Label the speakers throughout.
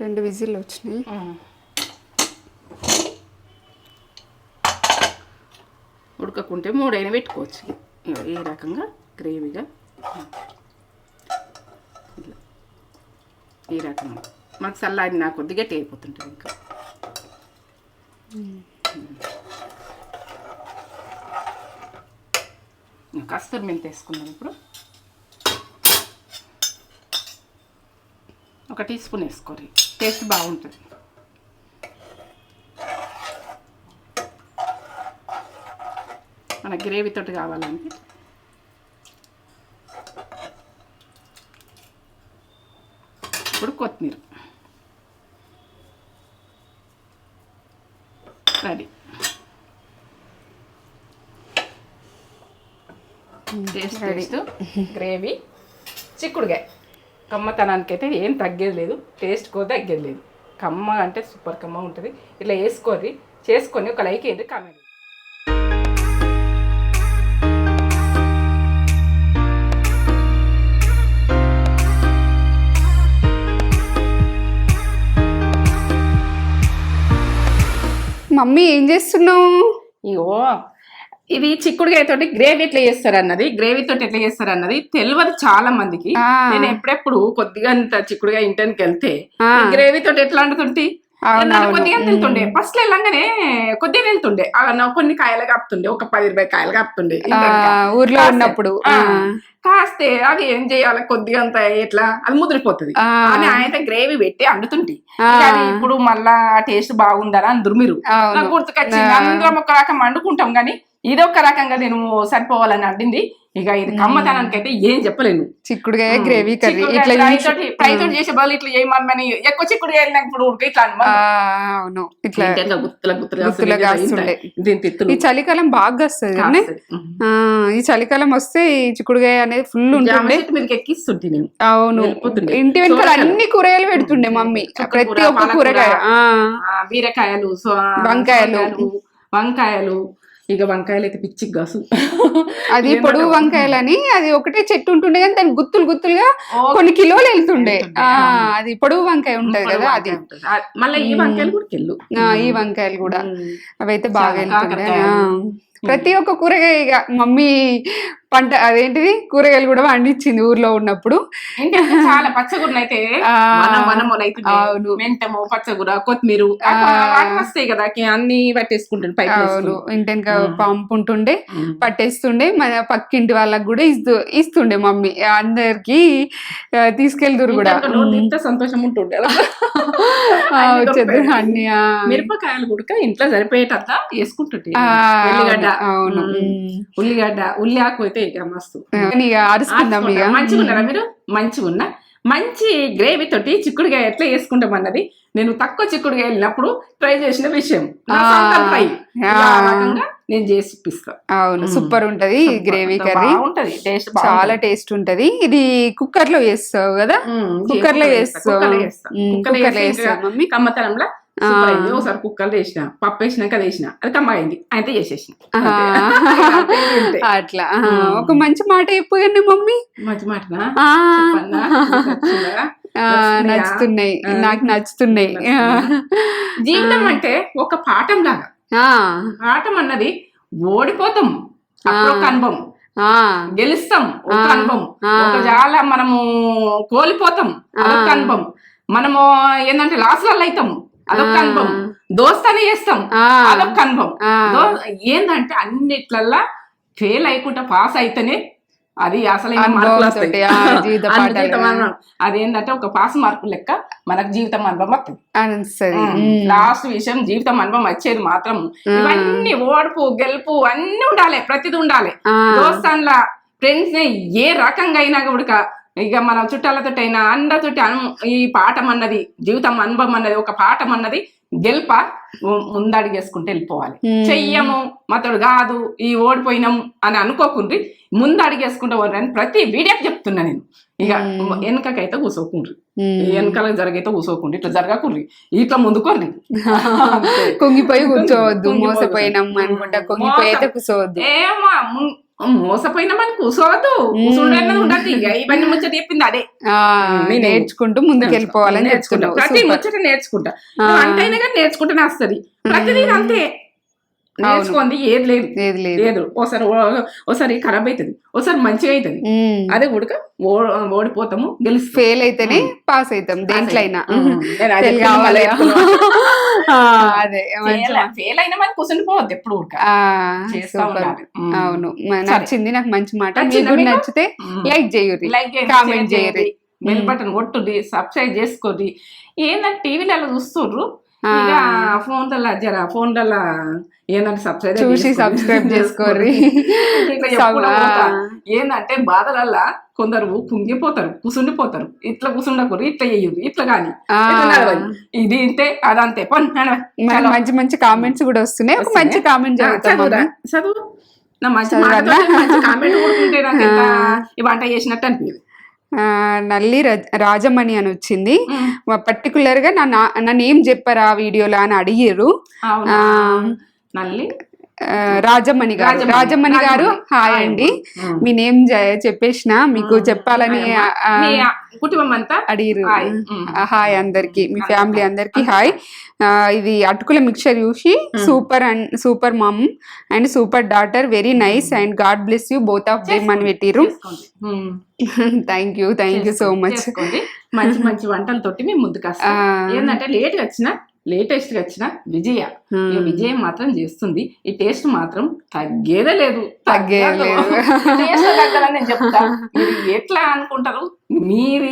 Speaker 1: రెండు విజిల్ వచ్చినాయి.
Speaker 2: ఉడకకుంటే మూడైనా పెట్టుకోవచ్చు. ఈ రకంగా గ్రేవీగా. ఈ రకంగా. మాకు చల్లారి నా కొద్దిగా అయిపోతుంటుంది ఇంకా. ఇంకా కస్తూరి మెంతి వేసుకుందాం ఇప్పుడు. ఒక టీ స్పూన్ వేసుకోరి టేస్ట్ బాగుంటుంది. మన గ్రేవీ తోటి కావాలంటే. ఇప్పుడు కొత్తిమీర. రెడీ. టేస్ట్ టేస్ట్ గ్రేవీ చిక్కుడుగాయ. కమ్మతనానికి అయితే ఏం తగ్గేది లేదు. టేస్ట్ కూడా తగ్గేది లేదు. కమ్మ అంటే సూపర్ కమ్మ ఉంటుంది. ఇట్లా వేసుకోరి చేసుకొని ఒక లైక్ వేయండి కామెంట్
Speaker 1: మమ్మీ ఏం చేస్తున్నావు?
Speaker 2: ఇగో ఇది చిక్కుడుకాయ తోటి గ్రేవీ ఎట్లా చేస్తారు అన్నది గ్రేవీ తోటి ఎట్లా చేస్తారు అన్నది తెలియదు చాలా మందికి. నేను ఎప్పుడెప్పుడు కొద్దిగా అంత చిక్కుడుగా ఇంటానికి వెళ్తే. గ్రేవీ తోటి ఎట్లా
Speaker 1: అవును.
Speaker 2: కొద్దిగా వెళ్తుండే ఫస్ట్ వెళ్ళంగానే కొద్దిగా వెళ్తుండే కొన్ని కాయలు కాపుతుండే ఒక పది ఇరవై కాయలు కాపుతుండే.
Speaker 1: ఊర్లో ఉన్నప్పుడు.
Speaker 2: కాస్తే అది ఏం చేయాలి? కొద్దిగా అంత ఎట్లా? అది ముదిరిపోతుంది. అని ఆయన గ్రేవీ పెట్టి అండుతుంటే. ఇప్పుడు మళ్ళా టేస్ట్ బాగుందని అందరు మీరు. నాకు గుర్తుకొచ్చింది. అందరం ఒక రకం వండుకుంటాం కానీ ఇది ఒక రకంగా నేను సరిపోవాలని అడ్డింది ఇక ఇది కమ్మతనానికి అయితే ఏం చెప్పలేను.
Speaker 1: చిక్కుడుగాయ గ్రేవీ కర్రీ. ఇట్లా
Speaker 2: ఫ్రై
Speaker 1: చూసి-
Speaker 2: తోటి చేసే బదులు ఇట్లా చేయమని ఎక్కువ చిక్కుడు ఇప్పుడు ఉడక ఇట్లా.
Speaker 1: అవును. ఇట్లా
Speaker 2: గుత్తుల తిత్తులు.
Speaker 1: ఈ చలికాలం బాగా వస్తుంది ఈ చలికాలం వస్తే ఈ చిక్కుడుగాయ అనేది ఫుల్ ఉంటుండే.
Speaker 2: మీదకి ఎక్కిస్తుంటే నేను.
Speaker 1: అవును. ఇంటి వెనకాల
Speaker 2: కూరగాయలు.
Speaker 1: అన్ని కూరగాయలు పెడుతుండే మమ్మీ. ప్రతి ఒక్క కూరగాయ.
Speaker 2: బీరకాయలు
Speaker 1: వంకాయలు.
Speaker 2: వంకాయలు ఇక వంకాయలు అయితే పిచ్చి గాసు
Speaker 1: అది పొడుగు వంకాయలని అది ఒకటే చెట్టు ఉంటుండే కానీ దాని గుత్తులు గుత్తులుగా కొన్ని కిలోలు వెళ్తుండే. అది పొడుగు వంకాయ ఉంటది కదా అది.
Speaker 2: మళ్ళీ ఈ వంకాయలు కూడా
Speaker 1: ఈ వంకాయలు కూడా. అవైతే బాగా వెళ్తుండే. ప్రతి ఒక్క కూరగాయ ఇక మమ్మీ పంట అదేంటిది? కూరగాయలు కూడా పండించింది ఊర్లో ఉన్నప్పుడు.
Speaker 2: చాలా పచ్చగురలు అయితే.
Speaker 1: అవును.
Speaker 2: మెంతము పచ్చగుర కొత్తిమీర వస్తాయి కదా అన్ని పట్టేసుకుంటాను పైకి
Speaker 1: అవును. ఇంటెనక
Speaker 2: ఉమ్.
Speaker 1: పంపు ఉంటుండే
Speaker 2: ఉమ్.
Speaker 1: పట్టేస్తుండే మన పక్కింటి వాళ్ళకి కూడా ఇస్తూ ఇస్తుండే మమ్మీ. అందరికి తీసుకెళ్తురు కూడా.
Speaker 2: ఇంత సంతోషం ఉంటుండే అన్ని. మిరపకాయలు కూడా ఇంట్లో
Speaker 1: ఆ,
Speaker 2: ఉల్లిగడ్డ
Speaker 1: అవును.
Speaker 2: ఉల్లిగడ్డ ఉల్లి ఆకు అయితే ఇక మస్తు.
Speaker 1: ఇక అరుచుకుందాం ఇక.
Speaker 2: మంచిగా ఉన్నారా మీరు? మంచిగా ఉన్నా మంచి గ్రేవీ తోటి చిక్కుడుగాయ ఎట్లా వేసుకుంటాం అన్నది నేను తక్కువ చిక్కుడుగాయ వెళ్ళినప్పుడు ట్రై చేసిన విషయం. ఫ్రై. నేను చేసి
Speaker 1: అవును సూపర్ ఉంటది గ్రేవీ కర్రీ.
Speaker 2: బాగుంటది. టేస్ట్
Speaker 1: చాలా టేస్ట్ ఉంటది. ఇది కుక్కర్లో చేస్తావు కదా?
Speaker 2: కుక్కర్లో కుక్కర్లో
Speaker 1: కుక్కర్లో మమ్మీ?
Speaker 2: కమ్మతనంలో అయింది ఒకసారి కుక్కర్లో వేసిన పప్పు వేసినాక అది వేసిన అది కమ్మ అయింది అయితే చేసేసిన.
Speaker 1: అట్లా. ఒక మంచి మాట చెప్పగండి మమ్మీ
Speaker 2: మంచి?
Speaker 1: ఆ,
Speaker 2: నచ్చుతున్నాయా?
Speaker 1: నాకు నచ్చుతున్నాయి
Speaker 2: జీవితం అంటే ఒక పాఠం లాగా పాఠం అన్నది ఓడిపోతాం ఒక. అనుభవం గెలుస్తాం ఒక. అనుభవం. ఒక జాల మనము కోల్పోతాం
Speaker 1: ఆ.
Speaker 2: అనుభవం మనము ఏంటంటే లాస్లలో అవుతాం అదొక. అనుభవం దోస్తని చేస్తాం. అదొక అనుభవం ఏందంటే అన్నిట్లల్లా ఫెయిల్ అయ్యకుండా పాస్ అయితేనే అది అసలు. అదేంటంటే ఒక పాస్ మార్కు లెక్క మనకు జీవితం అనుభవం వస్తుంది. లాస్ట్ విషయం జీవితం అనుభవం వచ్చేది మాత్రం. ఇవన్నీ ఓడుపు గెలుపు అన్ని ఉండాలి ప్రతిది ఉండాలి. దోస్తాన్లా ఫ్రెండ్స్ ఏ రకంగా అయినా కూడా ఇక మన చుట్టాలతోటి అయినా అందరితోటి అను ఈ పాఠం అన్నది జీవితం అనుభవం అన్నది ఒక పాఠం అన్నది గెలుప ముందడిగేసుకుంటే వెళ్ళిపోవాలి. చెయ్యము మతడు కాదు ఈ ఓడిపోయినాం అని అనుకోకుండ్రి ముందు అడిగేసుకుంటే అని ప్రతి వీడియోకి చెప్తున్నా నేను ఇక. వెనకకైతే కూసోకుండ్రి. వెనకాల జరిగైతే కూసోకుండ్రి ఇట్లా జరగకుండ్రి ఇట్లా ముందుకోర్రి
Speaker 1: కుంగిపోయి కూర్చోవద్దు. మోసపోయినాం అనుకుంటా కుంగిపోయి అయితే కూర్చోవద్దు
Speaker 2: ఏమో మోసపోయినా మనం కూర్చోవద్దు ఉండదు ఇక ఇవన్నీ ముచ్చట చెప్పింది అదే.
Speaker 1: నేర్చుకుంటూ ముందుకు వెళ్ళిపోవాలని
Speaker 2: నేర్చుకుంటా. ప్రతి. ముచ్చట నేర్చుకుంటా. అంతైనా కానీ నేర్చుకుంటూనే వస్తుంది. ప్రతిదీ అంతే. నేర్చుకుంది ఏది లేదు.
Speaker 1: లేదు లేదు.
Speaker 2: లేదు ఓసారి ఓ- ఓసారి ఖరాబ్ అవుతుంది ఓసారి మంచిగా అవుతుంది. అదే ఉడక ఓడిపోతాము గెలుస్తాం
Speaker 1: ఫెయిల్ అయితేనే పాస్ అవుతాం దేంట్లో అయినా
Speaker 2: అదే
Speaker 1: ఫెయిల్
Speaker 2: అయినా మనం కూర్చుండిపోవద్దు ఎప్పుడు.
Speaker 1: అవును. నచ్చింది నాకు మంచి మాట మీకు? నచ్చితే. లైక్
Speaker 2: చేయండి
Speaker 1: కామెంట్ చేయరు
Speaker 2: బెల్ బటన్ కొట్టుర్రి సబ్స్క్రైబ్ చేసుకోర్రి ఏంటంటే టీవీలలో చూస్తుర్రు
Speaker 1: ఆ.
Speaker 2: ఇక ఫోన్లలో జర ఫోన్లలో ఏంటంటే సబ్స్క్రైబ్
Speaker 1: చూసి subscribe చేసుకోర్రి.
Speaker 2: ఏందంటే బాధలల్లా కొందరు కుంగిపోతారు కుసుండిపోతారు. ఇట్లా కుసుండకూరు ఇట్లా చెయ్యరు ఇట్లా కానీ. ఇది ఇంతే అదంతే.
Speaker 1: మంచి మంచి కామెంట్స్ కూడా వస్తున్నాయి. ఒక మంచి కామెంట్.
Speaker 2: చదువు. నా మంచి కామెంట్ కొడుకుంటే నాకు ఎంత ఈ వంట చేసినట్టు అనిపించదు
Speaker 1: నల్లి రజ- రాజమణి అని వచ్చింది. పర్టికులర్గా నా నా- నేమ్ చెప్పారా వీడియోలో అని అడిగారు.
Speaker 2: నల్లి?
Speaker 1: ఆ, రాజమణి గారు.
Speaker 2: రాజమణి.
Speaker 1: రాజమణి గారు. హాయ్ అండి. మీ నేమ్ చెప్పేసిన మీకు చెప్పాలని
Speaker 2: కుటుంబం అంతా
Speaker 1: అడిగిరు.
Speaker 2: హాయ్.
Speaker 1: అందరికి మీ ఫ్యామిలీ అందరికి హాయ్. ఇది అటుకుల మిక్చర్ చూసి super and super mom and super daughter very nice and God bless you both of them అని పెట్టిరు. Thank you thank you so much
Speaker 2: మంచి మంచి వంటలతోటి మేము ముందుకు వస్తాం. ఏంటంటే లేట్గా వచ్చిన లేటెస్ట్గా వచ్చిన విజయ. ఈ విజయం మాత్రం చేస్తుంది. ఈ టేస్ట్ మాత్రం తగ్గేదే లేదు. నేను చెప్తా. మీరు ఎట్లా అనుకుంటారు? మీరు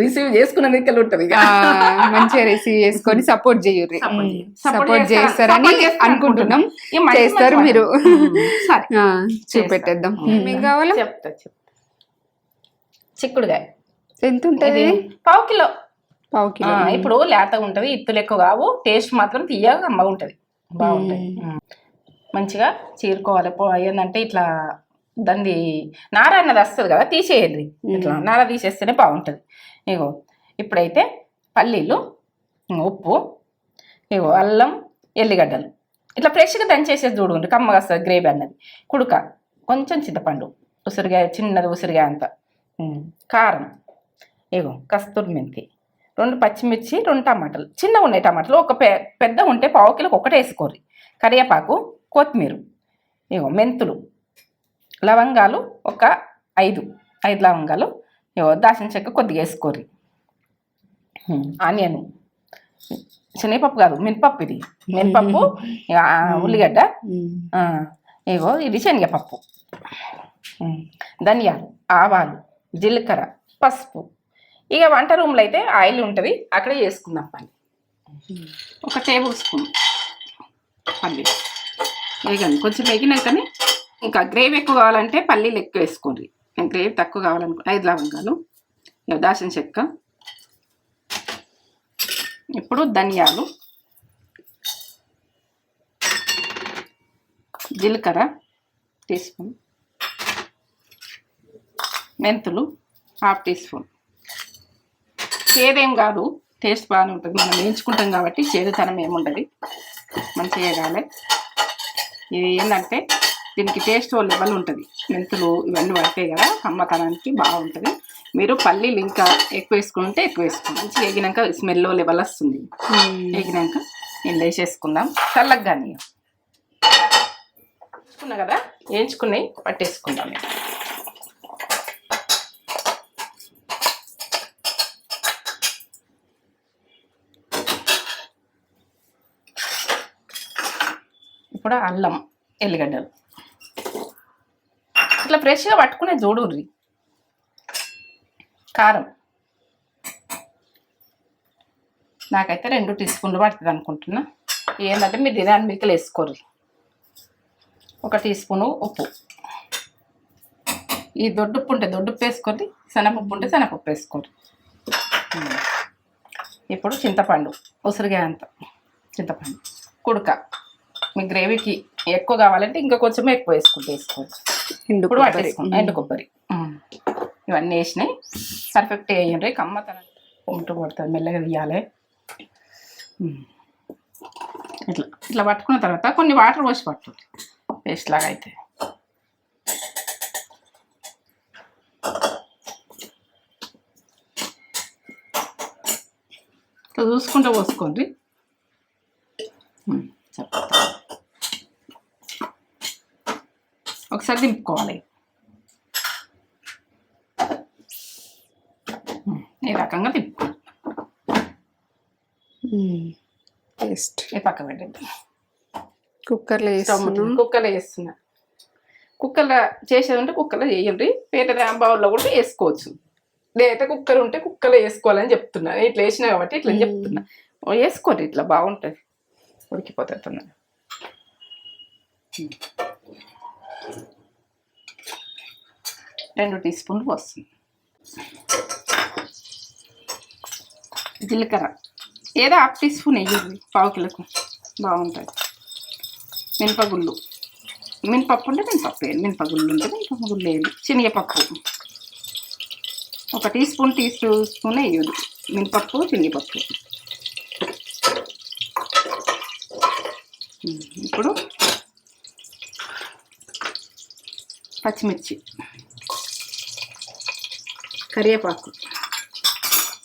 Speaker 2: రిసీవ్ చేసుకున్న దిక్కలు ఉంటది
Speaker 1: మంచిగా రిసీవ్ చేసుకొని సపోర్ట్ చేయరు సపోర్ట్
Speaker 2: చేస్తారా?
Speaker 1: చేస్తారని అనుకుంటున్నాం. చేస్తారు మీరు. చూపెట్టేద్దాం. ఏం కావాలా?
Speaker 2: చెప్తా చెప్తా. చిక్కుడుగాయ.
Speaker 1: ఎంత ఉంటది
Speaker 2: పావు కిలో. ఇప్పుడు లేతగా ఉంటది ఇత్తులు ఎక్కువ కావు టేస్ట్ మాత్రం తీయగా బాగుంటది బాగుంటది ఉమ్. మంచిగా చీరుకోవాలి. పో- ఏంటంటే ఇట్లా దాన్ని నార అన్నది వస్తుంది కదా తీసేయండి. ఇట్లా నార తీసేస్తేనే బాగుంటది. ఇగో ఇప్పుడైతే పల్లీలు ఉప్పు ఇగో అల్లం ఎల్లిగడ్డలు. ఇట్లా ఫ్రెష్గా దంచేసేసి చూడండి కమ్మగా వస్తుంది గ్రేవీ అన్నది. కుడుక కొంచెం చింతపండు ఉసిరిగాయ చిన్నది ఉసిరిగాయ అంత. కారం ఇగో కస్తూరి మెంతి. రెండు పచ్చిమిర్చి రెండు టమాటాలు. చిన్నగా ఉన్నాయి టమాటాలు. ఒక పె పెద్ద ఉంటే పావు కిలోకి ఒకటే వేసుకోరు కరివేపాకు కొత్తిమీర ఇగో మెంతులు లవంగాలు ఒక ఐదు ఐదు లవంగాలు. ఇగో దాచిన చెక్క కొద్దిగా వేసుకోరు ఆనియన్. శనగపప్పు కాదు మినపప్పు ఇది. మినపప్పు ఉల్లిగడ్డ. ఇగో ఇది శనగపప్పు. ధనియాలు ఆవాలు జీలకర్ర పసుపు. ఇక వంట రూమ్లో అయితే ఆయిల్ ఉంటుంది. అక్కడే చేసుకుందాం పల్లి ఒక టేబుల్ స్పూన్ పల్లి. వేగండి కొంచెం వేగినాకనే ఇంకా గ్రేవీ ఎక్కువ కావాలంటే పల్లీలు ఎక్కువ వేసుకోండి. నేను గ్రేవీ తక్కువ కావాలనుకో ఐదు లవంగాలు దాసిన దాచిన చెక్క. ఇప్పుడు ధనియాలు జీలకర్ర టీ స్పూన్ మెంతులు హాఫ్ టీ స్పూన్. చేదేం కాదు. టేస్ట్ బాగానే ఉంటుంది. మనం వేయించుకుంటాం కాబట్టి చేదుతనం ఏముండదు. మంచిగా వేగాలి ఇది ఏంటంటే దీనికి టేస్ట్ ఓ లెవెల్ ఉంటుంది. మెంతులు ఇవన్నీ పడతాయి కదా అమ్మతనానికి బాగుంటుంది. మీరు పల్లీలు ఇంకా ఎక్కువ వేసుకుంటే ఎక్కువ వేసుకోండి. మంచిగా వేగినాక స్మెల్ లెవెల్ వస్తుంది.
Speaker 1: ఉమ్.
Speaker 2: వేగినాక నేను వేసేసుకుందాం. చల్లగా కానీ వేసుకున్నా కదా? వేయించుకున్నాయి. పట్టేసుకుందాం. ఇప్పుడు అల్లం ఎల్లిగడ్డలు. ఇట్లా ఫ్రెష్గా పట్టుకునే చూడుర్రి కారం. నాకైతే రెండు టీ స్పూన్లు పడుతుంది అనుకుంటున్నా. ఏంటంటే మీరు దినాన్ని మీకు వేసుకోర్రి ఒక టీ స్పూను ఉప్పు. ఈ దొడ్డుప్పు ఉంటే దొడ్డుప్పు వేసుకోండి శనగపప్పు ఉంటే శనగపప్పు వేసుకోండి ఇప్పుడు చింతపండు ఉసిరిగాయ అంత. చింతపండు. కుడక. మీ గ్రేవీకి ఎక్కువ కావాలంటే ఇంకా కొంచెం ఎక్కువ వేసుకుంటే వేసుకోవచ్చు.
Speaker 1: ఎండు
Speaker 2: ఇప్పుడు పట్టేసుకుంటాం ఎండు కొబ్బరి. ఇవన్నీ వేసినాయి. పర్ఫెక్ట్ వేయండి కమ్మతన ఉంటూ పడుతుంది మెల్లగా తీయాలి ఇట్లా ఇట్లా పట్టుకున్న తర్వాత కొన్ని వాటర్ పోసి పట్టుంది పేస్ట్ లాగా అయితే. చూసుకుంటూ పోసుకోండి. చెప్తా. ఒకసారి దింపుకోవాలి. ఈ రకంగా ఈ పక్క పెట్టండి
Speaker 1: కుక్కర్లో వేస్తున్నాం.
Speaker 2: కుక్కర్లో చేస్తున్నా కుక్కర్లో చేసేది ఉంటే కుక్కర్లో చేయండి వేరే బౌల్లో కూడా వేసుకోవచ్చు. లేదా కుక్కర్ ఉంటే కుక్కర్లో వేసుకోవాలని చెప్తున్నా. నేను ఇట్లా వేసినా కాబట్టి ఇట్లా చెప్తున్నా. వేసుకోండి ఇట్లా బాగుంటుంది. ఉడికిపోతుంది తొందరగా. రెండు టీ స్పూన్లు వస్తుంది జీలకర్ర. ఏదో హాఫ్ టీ స్పూన్ వేయండి పావు కిలోకు. బాగుంటుంది. మినపగుళ్ళు. మినపప్పు ఉంటే మినపప్పు వేయాలి మినపగుళ్ళు ఉంటే మినపగుళ్ళు వేయాలి శనగపప్పు. ఒక టీ స్పూన్ టీ స్పూన్ వేయండి. మినపప్పు శనగపప్పు. ఇప్పుడు పచ్చిమిర్చి కరివేపాకు.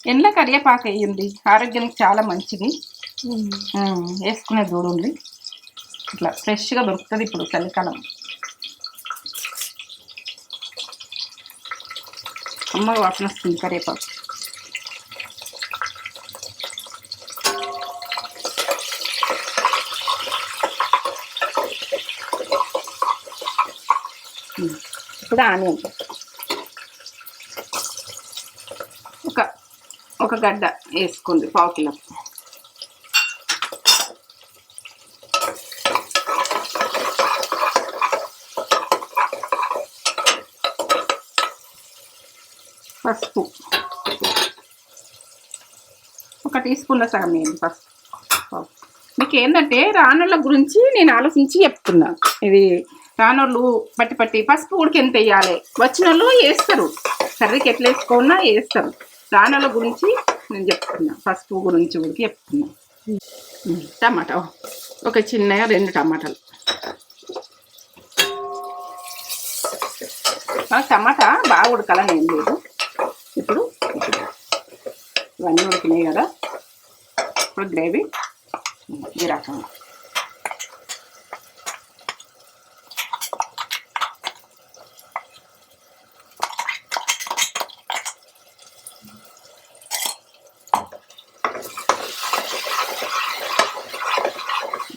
Speaker 2: ఎండ్ల కరివేపాకు వేయండి. ఆరోగ్యానికి చాలా మంచిది. వేసుకునే దూడుంది ఇట్లా ఫ్రెష్గా దొరుకుతుంది ఇప్పుడు చలికాలం. అమ్మ వాసన వస్తుంది కరివేపాకు. ఇప్పుడు ఆనియన్ ఒక ఒక గడ్డ వేసుకుంది పావు కిలో. పసుపు. ఒక టీ స్పూన్ల సగం వేయండి పసుపు. మీకు ఏంటంటే రానుల గురించి నేను ఆలోచించి చెప్తున్నా. ఇది రానోళ్ళు పట్టి పట్టి పసుపు ఉడికి ఎంత వేయాలి? వచ్చిన వాళ్ళు వేస్తారు. కర్రీకి ఎట్లా వేసుకోన్నా వేస్తారు. రానోళ్ళ గురించి నేను చెప్తున్నా. పసుపు గురించి ఉడికి చెప్తున్నా. టమాటా. ఒక చిన్నగా రెండు టమాటాలు. టమాటా బాగా ఉడకాలని ఏం లేదు. ఇప్పుడు ఇవన్నీ ఉడికినాయి కదా. ఇప్పుడు గ్రేవీ ఈ రకంగా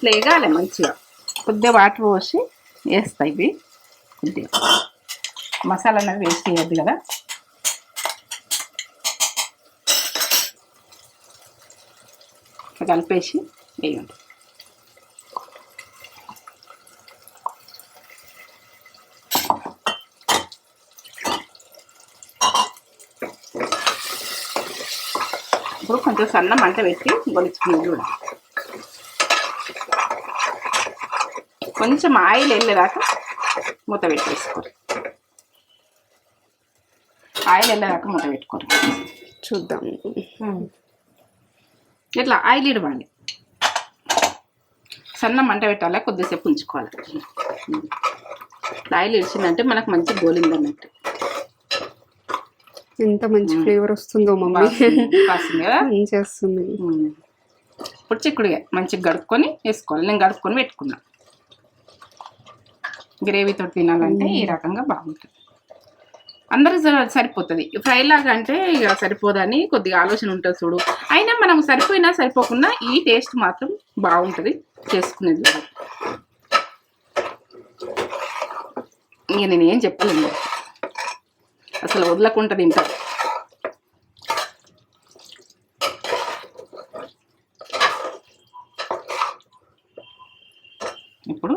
Speaker 2: ఇట్లా వేగాలి మంచిగా. కొద్దిగా వాటర్ పోసి వేస్తాయి ఇవి. కొద్దిగా. మసాలా అనేది వేస్ట్ చేయద్దు కదా. ఇట్లా కలిపేసి వేయండి. ఇప్పుడు కొంచెం సన్న మంట పెట్టి గొలుచుకుని కూడా కొంచెం ఆయిల్ వెళ్ళేదాకా మూత పెట్టేసుకోరు. ఆయిల్ వెళ్ళేదాకా మూత పెట్టుకోరు.
Speaker 1: చూద్దాం.
Speaker 2: ఇట్లా ఆయిల్ ఇడవాలి. సన్న మంట పెట్టాలి కొద్దిసేపు ఉంచుకోవాలి. ఆయిల్ ఇడిచిందంటే మనకు మంచి గోలింది అన్నట్టు.
Speaker 1: ఎంత మంచి ఫ్లేవర్ వస్తుందో మమ్మీ.
Speaker 2: ఉమ్. ఇప్పుడు చిక్కుడుగా మంచిగా గడుక్కొని వేసుకోవాలి. నేను గడుక్కొని పెట్టుకున్నా. గ్రేవీతో తినాలంటే ఈ రకంగా బాగుంటుంది. అందరూ సరిపోతుంది. ఫ్రై లాగా అంటే ఇక సరిపోదని కొద్దిగా ఆలోచన ఉంటుంది చూడు. అయినా మనం సరిపోయినా సరిపోకుండా ఈ టేస్ట్ మాత్రం బాగుంటుంది చేసుకునేది. ఇక నేను ఏం చెప్పలేను. అసలు వదలకుండా తింటా. ఇప్పుడు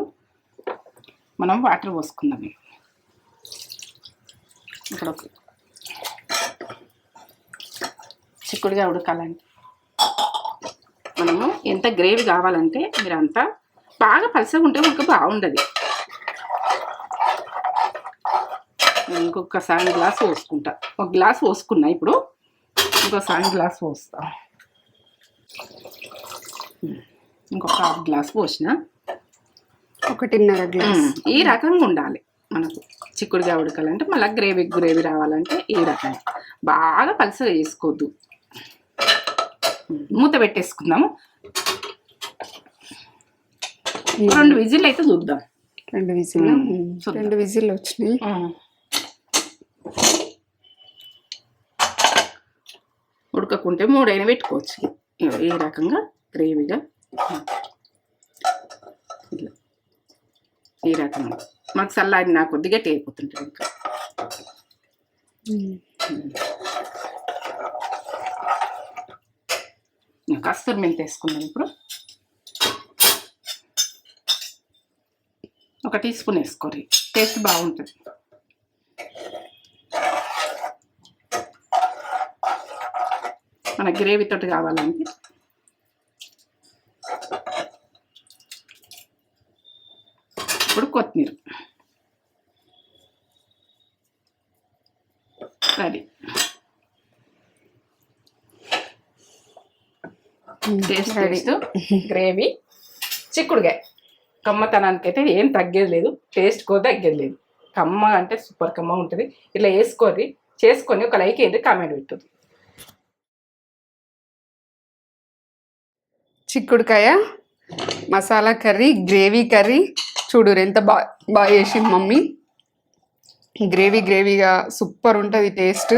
Speaker 2: మనం వాటర్ పోసుకుందాం ఇక్కడ ఒక చిక్కుడుగా ఉడకాలంటే మనము ఎంత గ్రేవీ కావాలంటే మీరు అంతా బాగా పలసగా ఉంటే ఉడక బాగుండదు. నేను ఇంకొక గ్లాస్ పోసుకుంటా. ఒక గ్లాస్ పోసుకున్నా ఇప్పుడు ఇంకో గ్లాస్ పోస్తా. ఇంకొక హాఫ్ గ్లాస్ పోసిన.
Speaker 1: ఒకటిన్నర గ్లాస్.
Speaker 2: ఈ రకంగా ఉండాలి. మనకు చిక్కుడుగా ఉడకాలంటే మళ్ళీ గ్రేవీ గ్రేవీ రావాలంటే ఈ రకంగా బాగా పలసగా చేసుకోవద్దు. మూత పెట్టేసుకుందాము. రెండు విజిల్ అయితే చూద్దాం.
Speaker 1: రెండు విజిల్. రెండు విజిల్ వచ్చినాయి.
Speaker 2: ఉడకకుంటే మూడైనా పెట్టుకోవచ్చు. ఈ రకంగా గ్రేవీగా. ఇట్లా. ఈ రకంగా. మనకు చల్లారి నా కొద్దిగా టీ అయిపోతుంటుంది ఇంకా. కస్తూరి మెంతి వేసుకుందాం ఇప్పుడు. ఒక టీ స్పూన్ వేసుకోరి టేస్ట్ బాగుంటుంది. మన గ్రేవీ తోటి కావాలంటే ఇప్పుడు కొత్తిమీర. రెడీ టేస్ట్ గ్రేవీ చిక్కుడుగాయ కమ్మతనానికి అయితే ఏం తగ్గేది లేదు. టేస్ట్ కూడా తగ్గేది లేదు. కమ్మ అంటే సూపర్ కమ్మ ఉంటుంది. ఇట్లా వేసుకొని చేసుకొని ఒక లైక్ ఏంటి కామెంట్ పెట్టదు
Speaker 1: చిక్కుడుకాయ మసాలా కర్రీ గ్రేవీ కర్రీ. చూడు ఎంత బాగా బాగా చేసింది మమ్మీ. గ్రేవీ గ్రేవీగా సూపర్ ఉంటుంది టేస్ట్.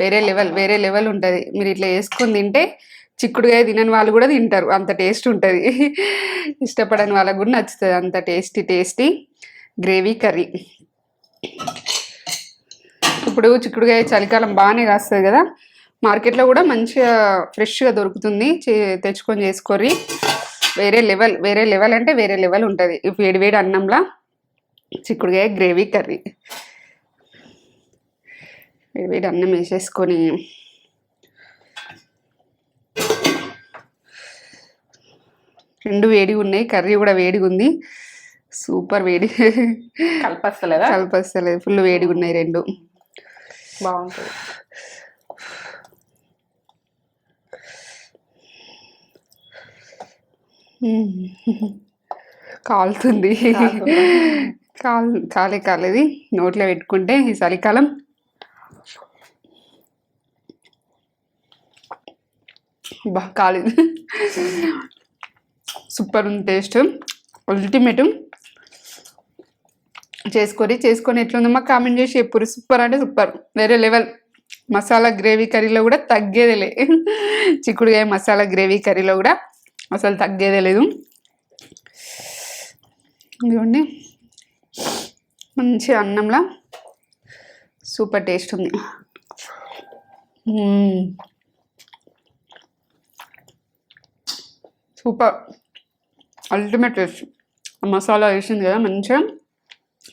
Speaker 1: వేరే లెవెల్ వేరే లెవెల్ ఉంటుంది. మీరు ఇట్లా వేసుకొని తింటే చిక్కుడుకాయ తినని వాళ్ళు కూడా తింటారు. అంత టేస్ట్ ఉంటుంది. ఇష్టపడని వాళ్ళకు కూడా నచ్చుతుంది అంత టేస్టీ టేస్టీ గ్రేవీ కర్రీ. ఇప్పుడు చిక్కుడుకాయ చలికాలం బాగానే కాస్తుంది కదా. మార్కెట్లో కూడా మంచిగా ఫ్రెష్గా దొరుకుతుంది. చే- తెచ్చుకొని చేసుకొని వేరే లెవెల్ వేరే లెవెల్ అంటే వేరే లెవెల్ ఉంటుంది. వేడి వేడి అన్నంలా చిక్కుడుకాయ గ్రేవీ కర్రీ. వేడి వేడి అన్నం వేసేసుకొని రెండు వేడిగా ఉన్నాయి. కర్రీ కూడా వేడిగా ఉంది. సూపర్ వేడి.
Speaker 2: కలపస్తలేదా?
Speaker 1: కలిపస్తలేదు. ఫుల్ వేడిగా ఉన్నాయి రెండు.
Speaker 2: బాగుంటుంది.
Speaker 1: కాలుతుంది? కాల్ కాలే కాలేది. నోట్లో పెట్టుకుంటే ఈ చలికాలం. బా కాలేదు. సూపర్ ఉంది టేస్ట్. అల్టిమేట్ చేసుకొని చేసుకొని ఎట్లుందో మాకు కామెంట్ చేసి ఎప్పుడు సూపర్ అంటే సూపర్. వేరే లెవెల్. మసాలా గ్రేవీ కర్రీలో కూడా తగ్గేదేలే. చిక్కుడుకాయ మసాలా గ్రేవీ కర్రీలో కూడా అసలు తగ్గేదే లేదు. ఇదిగోండి. మంచి అన్నంలా సూపర్ టేస్ట్ ఉంది. సూపర్. Ultimate taste. మసాలా వేసింది కదా మంచిగా.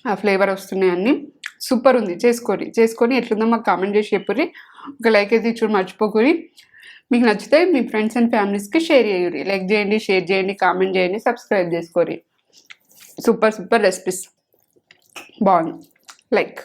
Speaker 1: ఆ ఫ్లేవర్ వస్తున్నాయి అన్నీ. సూపర్ ఉంది. చేసుకోరి. చేసుకొని ఎట్లుందో మాకు కామెంట్ చేసి చెప్పుర్రి. ఒక లైక్ అయితే చూడు మర్చిపోకూరి మీకు నచ్చితే మీ ఫ్రెండ్స్ అండ్ ఫ్యామిలీస్కి షేర్ చేయండి. లైక్ చేయండి షేర్ చేయండి కామెంట్ చేయండి సబ్స్క్రైబ్ చేసుకోరి సూపర్ సూపర్ రెసిపీస్ బాగుంది. లైక్